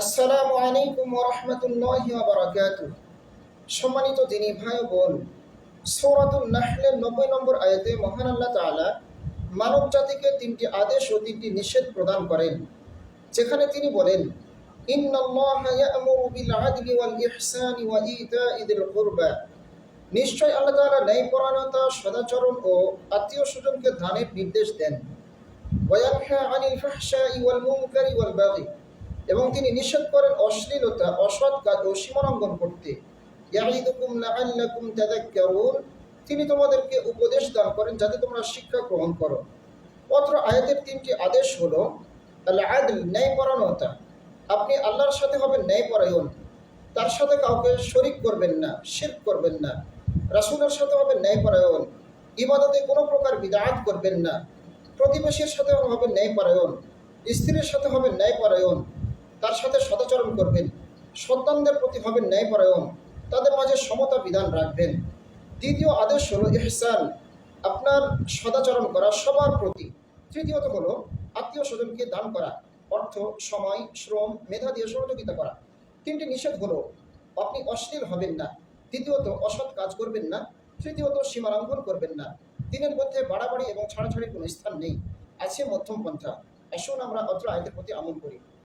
আসসালামু আলাইকুম ওরহমতুল্লাহি বারাকাতু সম্মানিত দিনী ভাই বোন সৌরাতুল নাহলের নব্বই নম্বর আয়াতে মহান আল্লাহ তাআলা মানব জাতিকে তিনটি আদেশ ও তিনটি নিষেধ প্রদান করেন, যেখানে তিনি বলেন নিশ্চয় আল্লাহ তাআলা ন্যায়পরায়ণতা, সদাচরণ ও আত্মীয় স্বজনকে দানের নির্দেশ দেন। ওয়াল মুনকারি ওয়াল বাগি। এবং তিনি নিষেধ করেন অশ্লীলতা অসৎ কাজ ও সীমালঙ্ঘন করতে। তিনি তোমাদেরকে উপদেশ দান করেন যাতে তোমরা শিক্ষা গ্রহণ করো। অত্র আয়াতের তিনটি আদেশ হলো আদল ন্যায়পরায়ণতা আপনি আল্লাহর সাথে হবেন ন্যায়পরায়ণ তার সাথে কাউকে শরিক করবেন না, শিরক করবেন না। রাসূলের সাথে হবেন ন্যায়পরায়ণ ইবাদতে কোনো প্রকার বিদাত করবেন না। প্রতিবেশীর সাথে হবেন ন্যায়পরায়ণ স্ত্রীর সাথে হবেন ন্যায়পরায়ণ তার সাথে সদাচরণ করবেন। সন্তানদের প্রতি হবেন ন্যায়পরায়ণ তাদের মাঝে সমতা বিধান রাখবেন। দ্বিতীয় আদেশ হলো ইহসান। আপনার সদাচরণ করা সবার প্রতি। তৃতীয়ত হলো আত্মীয় স্বজনকে দান করা। অর্থ, সময়, শ্রম, মেধা দিয়ে সহযোগিতা করা। তিনটি নিষেধ হলো, আপনি অশ্লীল হবেন না। দ্বিতীয়ত অসৎ কাজ করবেন না। তৃতীয়ত, সীমা লঙ্ঘন করবেন না। দিনের মধ্যে বাড়াবাড়ি এবং ছাড়াছাড়ি কোনো স্থান নেই। আছে মধ্যম পন্থা। আসুন আমরা অত্র আয়তের প্রতি আমল করি।